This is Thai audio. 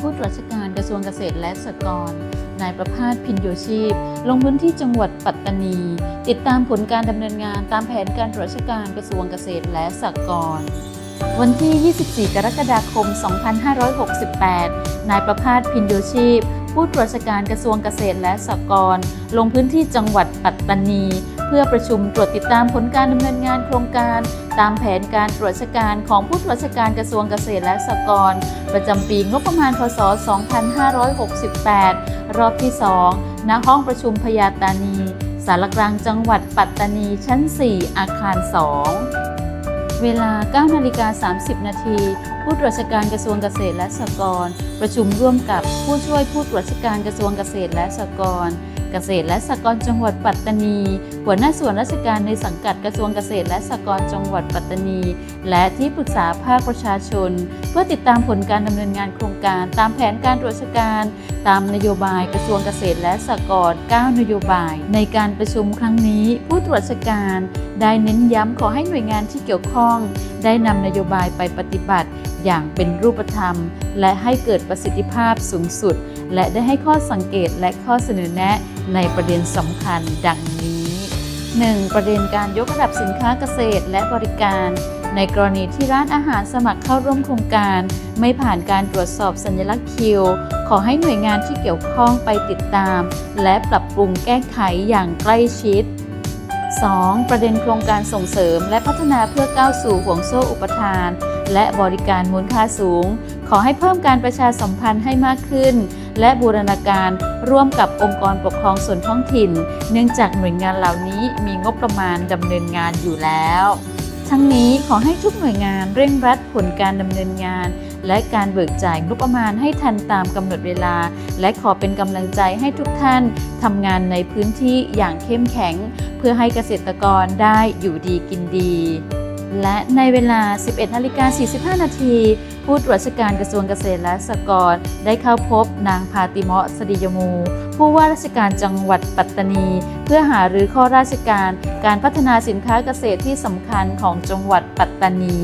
ผู้ราชการกระทรวงเกษตรและสหกรณ์นายประภาสพินโยชีพ ลงพื้นที่จังหวัดปัตตานี ติดตามผลการดำเนินงานตามแผนการตรวจราชการกระทรวงเกษตรและสหกรณ์วันที่ 24 กรกฎาคม 2568 นายประภาสพินโยชีพ ผู้ตรวจราชการกระทรวงเกษตรและสหกรณ์ลงพื้นที่จังหวัดปัตตานี พื่อประชุมตรวจติดตามผลการดำเนินงานโครงการ ตามแผนการตรวจราชการของผู้ตรวจราชการกระทรวงเกษตรและสหกรณ์ประจำปีงบประมาณพศ 2568 รอบที่ 2 ณ ห้องประชุมพญาตานี สารกลางจังหวัดปัตตานีชั้น 4 อาคาร 2 เวลา 9 นาฬิกา 30 นาทีผู้ตรวจการกระทรวงเกษตรและสหกรณ์ประชุมร่วมกับผู้ช่วยผู้ตรวจการกระทรวงเกษตรและสหกรณ์เกษตรและสหกรณ์จังหวัดปัตตานี หัวหน้าส่วนราชการในสังกัดกระทรวงเกษตรและสหกรณ์จังหวัดปัตตานี และที่ปรึกษาภาคประชาชน เพื่อติดตามผลการดำเนินงานโครงการ ตามแผนการตรวจการ ตามนโยบายกระทรวงเกษตรและสหกรณ์9นโยบาย ในการประชุมครั้งนี้ ผู้ตรวจการได้เน้นย้ำขอให้หน่วยงานที่เกี่ยวข้อง ได้นำนโยบายไปปฏิบัติ อย่างเป็นรูปธรรม และให้เกิดประสิทธิภาพสูงสุด และได้ให้ข้อสังเกตและข้อเสนอแนะในประเด็นสำคัญดังนี้ 1. ประเด็นการยกระดับสินค้าเกษตรและบริการ ในกรณีที่ร้านอาหารสมัครเข้าร่วมโครงการ ไม่ผ่านการตรวจสอบสัญลักษณ์คิว ขอให้หน่วยงานที่เกี่ยวข้องไปติดตาม และปรับปรุงแก้ไขอย่างใกล้ชิด 2. ประเด็นโครงการส่งเสริมและพัฒนาเพื่อก้าวสู่ห่วงโซ่อุปทาน และบริการมูลค่าสูง ขอให้เพิ่มการประชาสัมพันธ์ให้มากขึ้น และบูรณาการร่วมกับองค์กรปกครองส่วนท้องถิ่น เนื่องจากหน่วยงานเหล่านี้มีงบประมาณดำเนินงานอยู่แล้ว ทั้งนี้ขอให้ทุกหน่วยงานเร่งรัดผลการดำเนินงานและการเบิกจ่ายงบประมาณให้ทันตามกำหนดเวลา และขอเป็นกำลังใจให้ทุกท่านทำงานในพื้นที่อย่างเข้มแข็ง เพื่อให้เกษตรกรได้อยู่ดีกินดี และในเวลา 11นาฬิกา45 นาที ผู้ตรวจราชการกระทรวงเกษตรและสหกรณ์ได้เข้าพบนางพาติเมาะสดิยมู ผู้ว่าราชการจังหวัดปัตตานี เพื่อหารือข้อราชการการพัฒนาสินค้าเกษตรที่สำคัญของจังหวัดปัตตานี